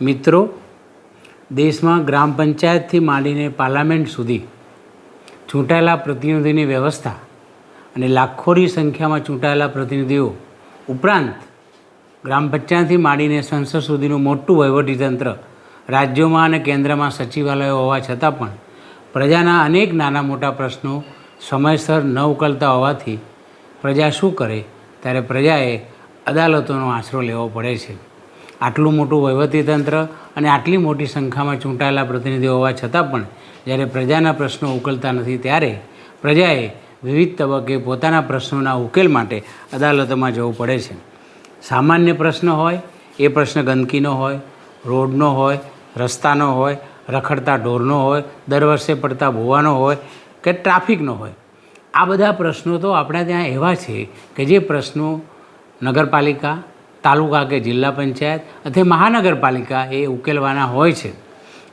મિત્રો, દેશમાં ગ્રામ પંચાયતથી માંડીને પાર્લામેન્ટ સુધી ચૂંટાયેલા પ્રતિનિધિની વ્યવસ્થા અને લાખોની સંખ્યામાં ચૂંટાયેલા પ્રતિનિધિઓ ઉપરાંત ગ્રામ પંચાયતથી માંડીને સંસદ સુધીનું મોટું વહીવટીતંત્ર રાજ્યોમાં અને કેન્દ્રમાં સચિવાલયો હોવા છતાં પણ પ્રજાના અનેક નાના મોટા પ્રશ્નો સમયસર ન ઉકલતા હોવાથી પ્રજા શું કરે? ત્યારે પ્રજાએ અદાલતોનો આશરો લેવો પડે છે. આટલું મોટું વહીવટીતંત્ર અને આટલી મોટી સંખ્યામાં ચૂંટાયેલા પ્રતિનિધિઓ હોવા છતાં પણ જ્યારે પ્રજાના પ્રશ્નો ઉકલતા નથી ત્યારે પ્રજાએ વિવિધ તબક્કે પોતાના પ્રશ્નોના ઉકેલ માટે અદાલતોમાં જવું પડે છે. સામાન્ય પ્રશ્ન હોય, એ પ્રશ્ન ગંદકીનો હોય, રોડનો હોય, રસ્તાનો હોય, રખડતા ઢોરનો હોય, દર વર્ષે પડતા ભૂવાનો હોય કે ટ્રાફિકનો હોય. આ બધા પ્રશ્નો તો આપણા ત્યાં એવા છે કે જે પ્રશ્નો નગરપાલિકા તાલુકા કે જિલ્લા પંચાયત અથવા મહાનગરપાલિકા એ ઉકેલવાના હોય છે.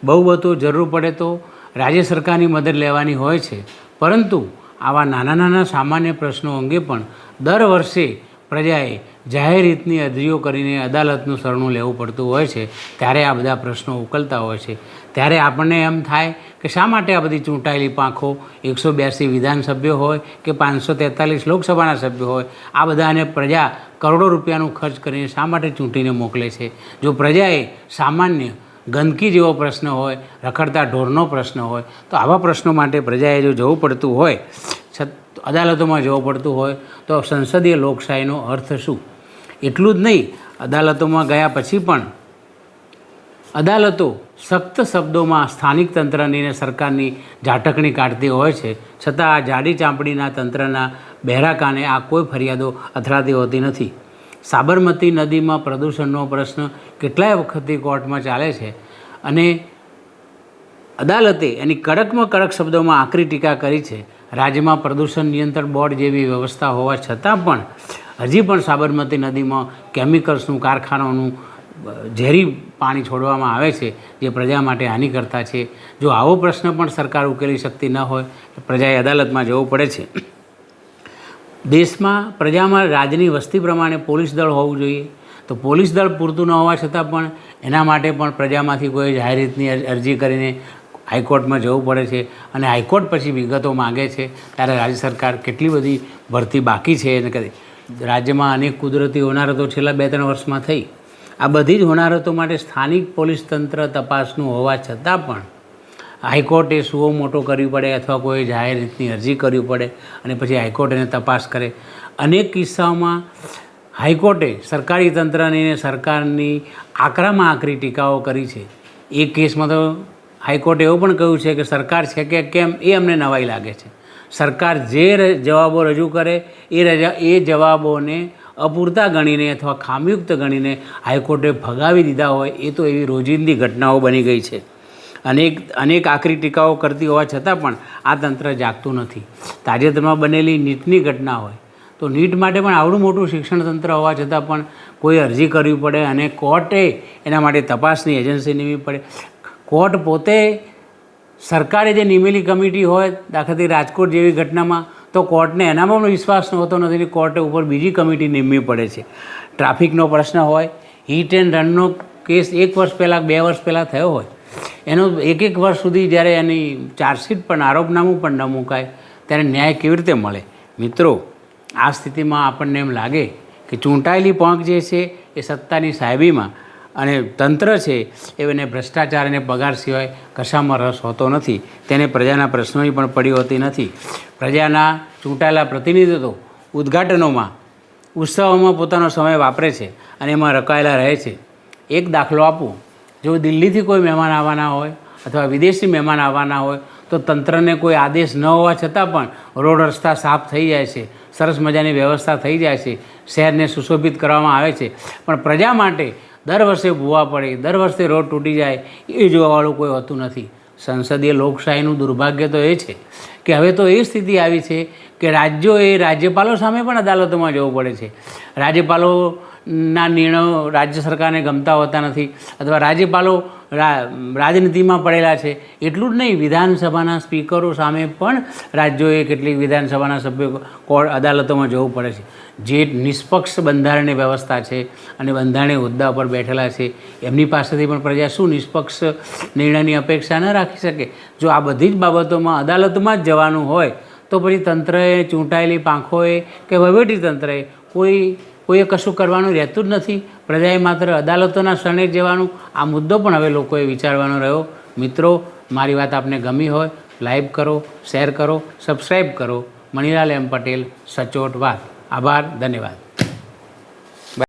બહુ બધું જરૂર પડે તો રાજ્ય સરકારની મદદ લેવાની હોય છે. પરંતુ આવા નાના નાના સામાન્ય પ્રશ્નો અંગે પણ દર વર્ષે પ્રજાએ જાહેર રીતની અરજીઓ કરીને અદાલતનું શરણું લેવું પડતું હોય છે, ત્યારે આ બધા પ્રશ્નો ઉકલતા હોય છે. ત્યારે આપણને એમ થાય કે શા માટે આ બધી ચૂંટાયેલી પાંખો એકસો બ્યાસી વિધાનસભ્યો હોય કે પાંચસો તેતાલીસ લોકસભાના સભ્યો હોય, આ બધાને પ્રજા કરોડો રૂપિયાનું ખર્ચ કરીને શા માટે ચૂંટીને મોકલે છે? જો પ્રજાએ સામાન્ય ગંદકી જેવો પ્રશ્ન હોય, રખડતા ઢોરનો પ્રશ્ન હોય, તો આવા પ્રશ્નો માટે પ્રજાએ જો જવું પડતું હોય, છત અદાલતોમાં જવું પડતું હોય, તો સંસદીય લોકશાહીનો અર્થ શું? એટલું જ નહીં, અદાલતોમાં ગયા પછી પણ. અદાલતો સખ્ત શબ્દોમાં સ્થાનિક તંત્રની અને સરકારની ઝાટકણી કાઢતી હોય છે, છતાં આ જાડી ચાંપડીના તંત્રના બહેરા કાને આ કોઈ ફરિયાદો અથડાતી હોતી નથી. સાબરમતી નદીમાં પ્રદૂષણનો પ્રશ્ન કેટલાય વખતથી કોર્ટમાં ચાલે છે અને અદાલતે એની કડકમાં કડક શબ્દોમાં આકરી ટીકા કરી છે. રાજ્યમાં પ્રદૂષણ નિયંત્રણ બોર્ડ જેવી વ્યવસ્થા હોવા છતાં પણ હજી પણ સાબરમતી નદીમાં કેમિકલ્સનું કારખાનાઓનું ઝેરી પાણી છોડવામાં આવે છે, જે પ્રજા માટે હાનિકર્તા છે. જો આવો પ્રશ્ન પણ સરકાર ઉકેલી શકતી ન હોય, તો પ્રજાએ અદાલતમાં જવું પડે છે. દેશમાં પ્રજામાં રાજની વસ્તી પ્રમાણે પોલીસ દળ હોવું જોઈએ. તો પોલીસ દળ પૂરતું ન હોવા છતાં પણ એના માટે પણ પ્રજામાંથી કોઈ જાહેર રીતની અરજી કરીને હાઈકોર્ટમાં જવું પડે છે. અને હાઈકોર્ટ પછી વિગતો માગે છે, ત્યારે રાજ્ય સરકાર કેટલી બધી ભરતી બાકી છે એને કરી રાજ્યમાં અનેક કુદરતી હોનારતો છેલ્લા બે ત્રણ વર્ષમાં થઈ. આ બધી જ હોનારતો માટે સ્થાનિક પોલીસ તંત્ર તપાસનું હોવા છતાં પણ હાઈકોર્ટે સુઓ મોટો કરવી પડે અથવા કોઈ જાહેર રીતની અરજી કરવી પડે અને પછી હાઈકોર્ટ એને તપાસ કરે. અનેક કિસ્સાઓમાં હાઈકોર્ટે સરકારી તંત્રની અને સરકારની આકરામાં આકરી ટીકાઓ કરી છે. એ કેસમાં તો હાઈકોર્ટે એવું પણ કહ્યું છે કે સરકાર છે કે કેમ એ અમને નવાઈ લાગે છે. સરકાર જે જવાબો રજૂ કરે, એ રજા, એ જવાબોને અપૂરતા ગણીને અથવા ખામીયુક્ત ગણીને હાઈકોર્ટે ભગાવી દીધા હોય, એ તો એવી રોજિંદી ઘટનાઓ બની ગઈ છે. અનેક અનેક આકરી ટીકાઓ કરતી હોવા છતાં પણ આ તંત્ર જાગતું નથી. તાજેતરમાં બનેલી નીટની ઘટના હોય, તો નીટ માટે પણ આવડું મોટું શિક્ષણ તંત્ર હોવા છતાં પણ કોઈ અરજી કરવી પડે અને કોર્ટે એના માટે તપાસની એજન્સી નીમવી પડે. કોર્ટ પોતે સરકારે જે નિમેલી કમિટી હોય, દાખલાથી રાજકોટ જેવી ઘટનામાં, તો કોર્ટને એનામાં પણ વિશ્વાસ હોતો નથી કે કોર્ટે ઉપર બીજી કમિટી નિમવી પડે છે. ટ્રાફિકનો પ્રશ્ન હોય, હિટ એન્ડ રનનો કેસ એક વર્ષ પહેલાં, બે વર્ષ પહેલાં થયો હોય. એનો એક એક વર્ષ સુધી જ્યારે એની ચાર્જશીટ પણ, આરોપનામું પણ ન મુકાય, ત્યારે ન્યાય કેવી રીતે મળે? મિત્રો, આ સ્થિતિમાં આપણને એમ લાગે કે ચૂંટાયેલી પંખ જે છે, એ સત્તાની સાહેબીમાં અને તંત્ર છે એને ભ્રષ્ટાચાર અને પગાર સિવાય કશામાં રસ હોતો નથી. તેને પ્રજાના પ્રશ્નોની પણ પડી હોતી નથી. પ્રજાના ચૂંટાયેલા પ્રતિનિધિત્વ ઉદ્ઘાટનોમાં ઉત્સવોમાં પોતાનો સમય વાપરે છે અને એમાં રકાયેલા રહે છે. એક દાખલો આપું. જો દિલ્હીથી કોઈ મહેમાન આવવાના હોય અથવા વિદેશી મહેમાન આવવાના હોય, તો તંત્રને કોઈ આદેશ ન હોવા છતાં પણ રોડ રસ્તા સાફ થઈ જાય છે, સરસ મજાની વ્યવસ્થા થઈ જાય છે, શહેરને સુશોભિત કરવામાં આવે છે. પણ પ્રજા માટે દર વર્ષે ભૂવા પડે, દર વર્ષે રોડ તૂટી જાય, એ જોવાવાળું કોઈ હોતું નથી. સંસદીય લોકશાહીનું દુર્ભાગ્ય તો એ છે કે હવે તો એ સ્થિતિ આવી છે કે રાજ્યો એ રાજ્યપાલો સામે પણ અદાલતોમાં જવું પડે છે. રાજ્યપાલો ના નિર્ણયો રાજ્ય સરકારને ગમતા હોતા નથી અથવા રાજ્યપાલો રાજનીતિમાં પડેલા છે. એટલું જ નહીં, વિધાનસભાના સ્પીકરો સામે પણ રાજ્યોએ કેટલીક વિધાનસભાના સભ્યો કોર્ટ અદાલતોમાં જવું પડે છે. જે નિષ્પક્ષ બંધારણની વ્યવસ્થા છે અને બંધારણીય હોદ્દા પર બેઠેલા છે, એમની પાસેથી પણ પ્રજા શું નિષ્પક્ષ નિર્ણયની અપેક્ષા ન રાખી શકે? જો આ બધી જ બાબતોમાં અદાલતમાં જ જવાનું હોય, તો પછી તંત્રએ ચૂંટાયેલી પાંખોએ કે વહીવટી તંત્રએ કોઈ કોઈએ કશું કરવાનું રહેતું જ નથી. પ્રજાએ માત્ર અદાલતોના શરણે જવાનું આ મુદ્દો પણ હવે લોકોએ વિચારવાનો રહ્યો. મિત્રો, મારી વાત આપને ગમી હોય, લાઈક કરો, શેર કરો સબસ્ક્રાઈબ કરો. મણિલાલ એમ પટેલ, સચોટ વાત. આભાર, ધન્યવાદ.